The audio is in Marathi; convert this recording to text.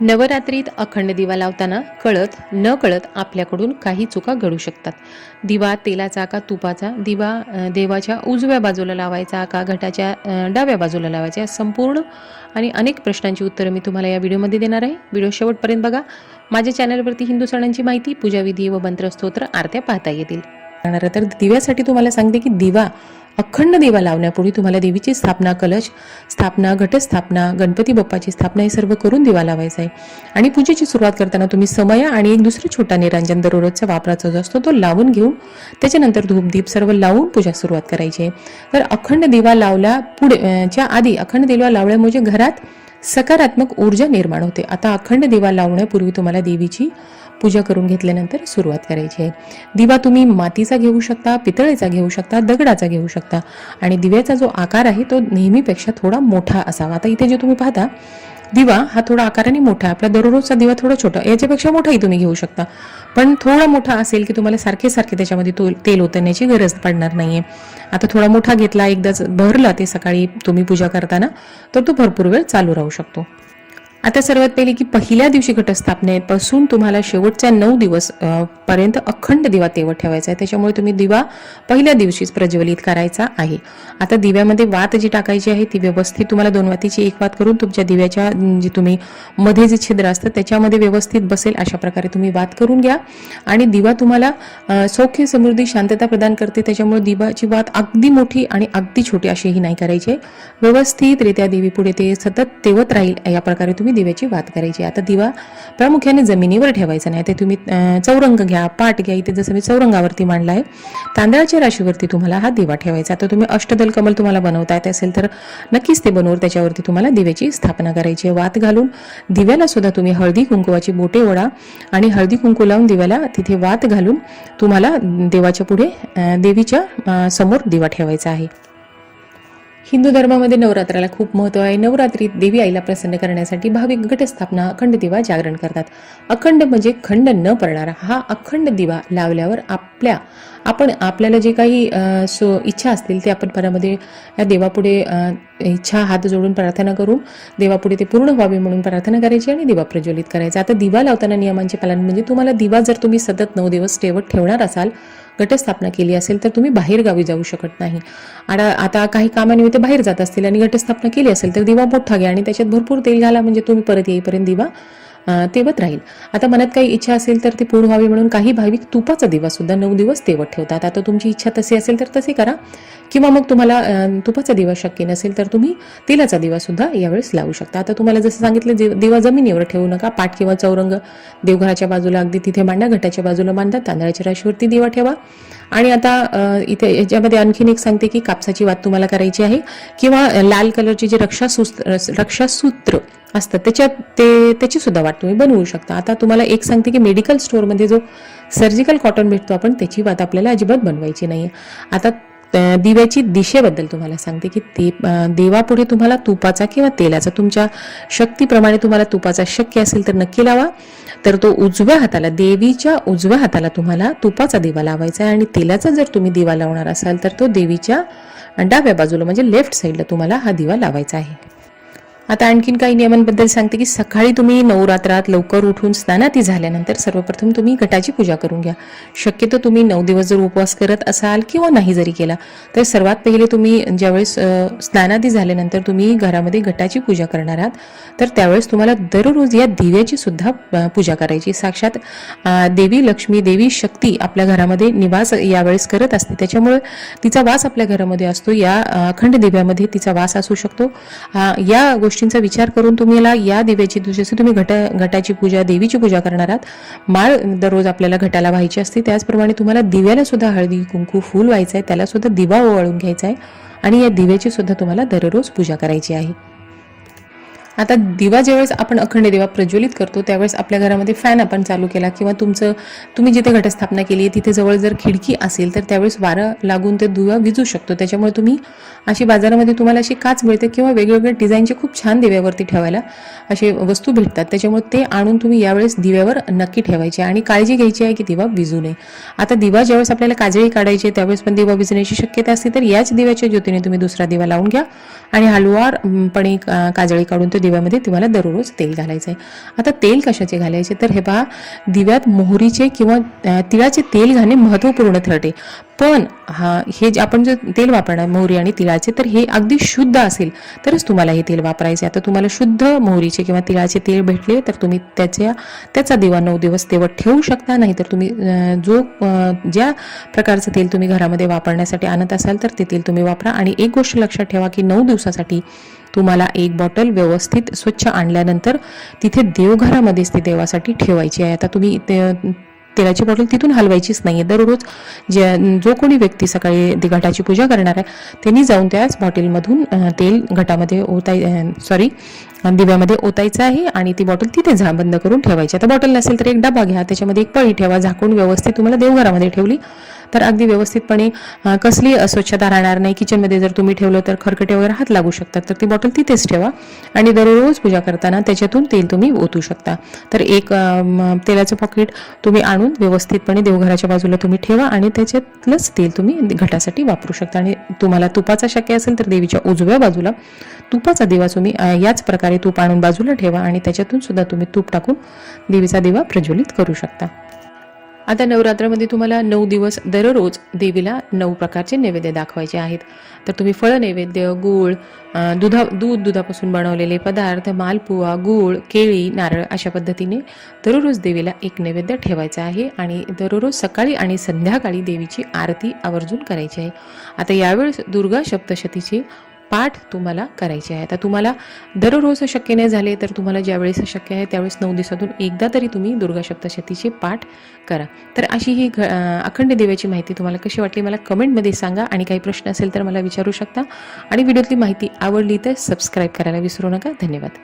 नवरात्रीत अखंड दिवा लावताना कळत न कळत आपल्याकडून काही चुका घडू शकतात. दिवा तेलाचा का तुपाचा? दिवा देवाच्या उजव्या बाजूला लावायचा का घटाच्या डाव्या बाजूला लावायचा? संपूर्ण आणि अनेक प्रश्नांची उत्तरं मी तुम्हाला या व्हिडिओमध्ये देणार आहे. व्हिडिओ शेवटपर्यंत बघा. माझ्या चॅनलवरती हिंदू सणांची माहिती पूजाविधी व मंत्रस्तोत्र आरत्या पाहता येतील. तर दिव्यासाठी तुम्हाला सांगते की दिवा अखंड दिवा लावण्यापूर्वी तुम्हाला देवीची स्थापना कलश स्थापना घटस्थापना गणपती बाप्पाची स्थापना हे सर्व करून दिवा लावायचा आहे. आणि पूजेची सुरुवात करताना तुम्ही समय आणि एक दुसरा छोटा निरांजन दररोजचा वापराचा जो असतो तो लावून घेऊन त्याच्यानंतर धूपदीप सर्व लावून पूजा सुरुवात करायची आहे. तर अखंड दिवा लावल्या पुढे च्या आधी अखंड दिवा लावल्यामुळे घरात सकारात्मक ऊर्जा निर्माण होते. आता अखंड दिवा लावण्यापूर्वी तुम्हाला देवीची पूजा करून घेतल्यानंतर सुरुवात करायची आहे. दिवा तुम्ही मातीचा घेऊ शकता पितळेचा घेऊ शकता दगडाचा घेऊ शकता. आणि दिव्याचा जो आकार आहे तो नेहमीपेक्षा थोडा मोठा असावा. आता इथे जे तुम्ही पाहता दिवा हा थोडा आकाराने मोठा आहे. आपला दररोजचा दिवा थोडा छोटा याच्यापेक्षा मोठाही तुम्ही घेऊ शकता. पण थोडा मोठा असेल की तुम्हाला सारखे सारखे त्याच्यामध्ये तेल ओतण्याची गरज पडणार नाहीये. आता थोडा मोठा घेतला एकदाच भरला ते सकाळी तुम्ही पूजा करताना तर तो भरपूर वेळ चालू राहू शकतो. आता सर्वात पहिले की पहिल्या दिवशी घटस्थापनेपासून तुम्हाला शेवटच्या नऊ दिवस पर्यंत अखंड दिवा तेवत ठेवायचा आहे. त्याच्यामुळे तुम्ही दिवा पहिल्या दिवशीच प्रज्वलित करायचा आहे. आता दिव्यामध्ये वात जी टाकायची आहे ती व्यवस्थित तुम्हाला दोन वातीची एक वात करून तुमच्या दिव्याच्या जे तुम्ही मध्ये जे छिद्र असतं त्याच्यामध्ये व्यवस्थित बसेल अशा प्रकारे तुम्ही वात करून घ्या. आणि दिवा तुम्हाला सौख्य समृद्धी शांतता प्रदान करते. त्याच्यामुळे दिवाची वात अगदी मोठी आणि अगदी छोटी अशीही नाही करायची. व्यवस्थितरित्या देवीपुढे ते सतत तेवत राहील या प्रकारे तुम्ही दिव्याची वात करायची. आता दिवा प्रामुख्याने जमिनीवर ठेवायचा नाही. ते तुम्ही चौरंग घ्या पाट घ्या. इथे जसं मी चौरंगावरती मांडला आहे तांदळाच्या राशीवरती तुम्हाला हा दिवा ठेवायचा. आता तुम्ही अष्टदल कमल तुम्हाला बनवता येत असेल तर नक्कीच ते बनवून त्याच्यावरती तुम्हाला दिव्याची स्थापना करायची आहे. वात घालून दिव्याला सुद्धा तुम्ही हळदी कुंकुवाची बोटे ओढा आणि हळदी कुंकू लावून दिव्याला तिथे वात घालून तुम्हाला देवाच्या पुढे देवीच्या समोर दिवा ठेवायचा आहे. हिंदू धर्मामध्ये नवरात्राला खूप महत्त्व आहे. नवरात्रीत देवी आईला प्रसन्न करण्यासाठी भाविक घटस्थापना अखंड दिवा जागरण करतात. अखंड म्हणजे खंड न पडणारा हा अखंड दिवा लावल्यावर आपल्या आपण आपल्याला जे काही सो इच्छा असतील ते आपण परामध्ये या देवापुढे इच्छा हात जोडून प्रार्थना करून देवापुढे ते पूर्ण व्हावे म्हणून प्रार्थना करायची आणि दिवा प्रज्वलित करायचा. आता दिवा लावताना नियमांचे पालन म्हणजे तुम्हाला दिवा जर तुम्ही सतत नऊ दिवस ठेवत ठेवणार असाल घटस्थापना केली असेल तर तुम्ही बाहेर गावी जाऊ शकत नाही. आणि आता काही कामानिमित्त बाहेर जात असतील आणि घटस्थापना केली असेल तर दिवा मोठा घ्या आणि त्याच्यात भरपूर तेल घाला म्हणजे तुम्ही परत येईपर्यंत दिवा तेवत राहील. आता मनात काही इच्छा असेल तर ती पूर्ण व्हावी म्हणून काही भाविक तुपाचा दिवा सुद्धा नऊ दिवस तेवत ठेवतात. आता तुमची इच्छा तशी असेल तर तसे करा. किंवा मग तुम्हाला तुपाचा दिवा शक्य नसेल तर तुम्ही तेलाचा दिवा सुद्धा यावेळेस लावू शकता. आता तुम्हाला जसं सांगितलं जे- दिवा जमिनीवर ठेवू नका. पाठ किंवा चौरंग देवघराच्या बाजूला अगदी तिथे मांडा घटाच्या बाजूला मांडा तांदळाच्या राशीवरती दिवा ठेवा. आणि आता इथे याच्यामध्ये आणखीन एक सांगते की कापसाची वात तुम्हाला करायची आहे. किंवा लाल कलरची जे रक्षासूत्र रक्षासूत्र असतं. त्याच्यात ते त्याची सुद्धा वाट तुम्ही बनवू शकता. आता तुम्हाला एक सांगते की मेडिकल स्टोअरमध्ये जो सर्जिकल कॉटन भेटतो आपण त्याची वात आपल्याला अजिबात बनवायची नाही आता दिव्याची दिशेबद्दल तुम्हाला सांगते की ते देवापुढे तुम्हाला तुपाचा किंवा तेलाचा तुमच्या शक्तीप्रमाणे तुम्हाला तुपाचा शक्य असेल तर नक्की लावा. तर तो उजव्या हाताला देवीच्या उजव्या हाताला तुम्हाला तुपाचा दिवा लावायचा आहे आणि तेलाचा जर तुम्ही दिवा लावणार असाल तर तो देवीच्या डाव्या बाजूला म्हणजे लेफ्ट साईडला तुम्हाला हा दिवा लावायचा आहे. आता आणखीन काही नियमांबद्दल सांगते की सकाळी तुम्ही नवरात्रात लवकर उठून स्नानाती झाल्यानंतर सर्वप्रथम तुम्ही घटाची पूजा करून घ्या. शक्यतो तुम्ही नऊ दिवस जर उपवास करत असाल किंवा नाही जरी केला तर सर्वात पहिले तुम्ही ज्यावेळेस स्नानादी झाल्यानंतर तुम्ही घरामध्ये घटाची पूजा करणार आहात तर त्यावेळेस तुम्हाला दररोज या दिव्याची सुद्धा पूजा करायची. साक्षात देवी लक्ष्मी देवी शक्ती आपल्या घरामध्ये निवास यावेळेस करत असते. त्याच्यामुळे तिचा वास आपल्या घरामध्ये असतो. या अखंड दिव्यामध्ये तिचा वास असू शकतो. या गोष्टी गोष्टींचा विचार करून तुम्हाला या दिव्याची जसे तुम्ही घट घटाची पूजा देवीची पूजा करणार आहात. माळ दररोज आपल्याला घटाला व्हायची असते. त्याचप्रमाणे तुम्हाला दिव्याला सुद्धा हळदी कुंकू फूल व्हायचं आहे त्याला सुद्धा दिवा ओवाळून घ्यायचा आहे आणि या दिव्याची सुद्धा तुम्हाला दररोज पूजा करायची आहे. आता दिवा ज्यावेळेस आपण अखंड दिवा प्रज्वलित करतो त्यावेळेस आपल्या घरामध्ये फॅन आपण चालू केला किंवा तुमचं तुम्ही जिथे घटस्थापना केली आहे तिथे जवळ जर खिडकी असेल तर त्यावेळेस वारं लागून ते दिवा विजू शकतो. त्याच्यामुळे तुम्ही अशी बाजारामध्ये तुम्हाला अशी काच मिळते किंवा वेगवेगळ्या डिझाईनचे खूप छान दिव्यावरती ठेवायला असे वस्तू भेटतात. त्याच्यामुळे ते आणून तुम्ही यावेळेस दिव्यावर नक्की ठेवायचे आणि काळजी घ्यायची आहे की दिवा विजू नये. आता दिवा ज्यावेळेस आपल्याला काजळी काढायची आहे, त्यावेळेस पण दिवा विजण्याची शक्यता असते तर याच दिव्याच्या ज्योतीने तुम्ही दुसरा दिवा लावून घ्या आणि हलवारपणे का- काजळी काढून ते दिव्यामध्ये तुम्हाला दररोज तेल घालायचं आहे आता तेल कशाचे घालायचे? तर हे पहा दिव्यात मोहरीचे किंवा तिळाचे तेल घालणे महत्त्वपूर्ण ठरते पण हा हे जे आपण जे तेल वापरणार मोहरी आणि तिळाचे तर हे अगदी शुद्ध असेल तरच तुम्हाला हे तेल वापरायचे आता तुम्हाला शुद्ध मोहरीचे किंवा तिळाचे तेल भेटले तर तुम्ही त्याच्या त्याचा दिवा नऊ दिवस तेवढ ठेवू शकता. नाही तर तुम्ही जो ज्या प्रकारचं तेल तुम्ही घरामध्ये वापरण्यासाठी आणत असाल तर ते तेल तुम्ही वापरा. आणि एक गोष्ट लक्षात ठेवा की नऊ दिवसासाठी तुम्हाला एक बॉटल व्यवस्थित स्वच्छ आणल्यानंतर तिथे देवघरामध्येच ती देवासाठी ठेवायची आहे. आता तुम्ही ते तेलाची बॉटल तिथून हलवायचीच नाही आहे दररोज जे जो कोणी व्यक्ती सकाळी ती घटाची पूजा करणार आहे त्यांनी जाऊन त्याच बॉटलमधून तेल घटामध्ये ओताय सॉरी दिव्यामध्ये ओतायचं आहे आणि ती बॉटल तिथे झा बंद करून ठेवायची. आता बॉटल नसेल तर एक डबा घ्या. त्याच्यामध्ये एक पळी ठेवा. झाकून व्यवस्थित तुम्हाला देवघरामध्ये ठेवली. तर अगदी व्यवस्थितपणे कसली अस्वच्छता राहणार नाही. किचनमध्ये जर तुम्ही ठेवलं तर खरकटे वगैरे हात लागू शकतात. तर ती बॉटल तिथेच ठेवा आणि दररोज पूजा करताना त्याच्यातून तेल तुम्ही ओतू शकता. तर एक तेलाचं पॉकेट तुम्ही आणून व्यवस्थितपणे देवघराच्या बाजूला तुम्ही ठेवा आणि त्याच्यातलंच तेल तुम्ही घटासाठी वापरू शकता. आणि तुम्हाला तुपाचा शक्य असेल तर देवीच्या उजव्या बाजूला तुपाचा दिवा तुम्ही याच प्रकारे तूप आणून बाजूला ठेवा आणि त्याच्यातून सुद्धा तुम्ही तूप टाकून देवीचा दिवा प्रज्वलित करू शकता. आता नवरात्रामध्ये तुम्हाला नऊ दिवस दररोज देवीला नऊ प्रकारचे नैवेद्य दाखवायचे आहेत. तर तुम्ही फळ नैवेद्य गूळ दुधा दूध दुधापासून बनवलेले पदार्थ मालपुवा गूळ केळी नारळ अशा पद्धतीने दररोज देवीला एक नैवेद्य ठेवायचा आहे आणि दररोज सकाळी आणि संध्याकाळी देवीची आरती आवर्जून करायची आहे. आता यावेळेस दुर्गा सप्तशतीची पाठ तुम्हाला करायचे आहे. आता तुम्हाला दररोज शक्य नाही झाले तर तुम्हाला ज्यावेळेस शक्य आहे त्यावेळेस नऊ दिवसातून एकदा तरी तुम्ही दुर्गा सप्तशतीचे पाठ करा. तर अशी ही घ अखंड देवाची माहिती तुम्हाला कशी वाटली मला कमेंटमध्ये सांगा. आणि काही प्रश्न असेल तर मला विचारू शकता. आणि व्हिडिओतली माहिती आवडली तर सबस्क्राईब करायला विसरू नका. धन्यवाद.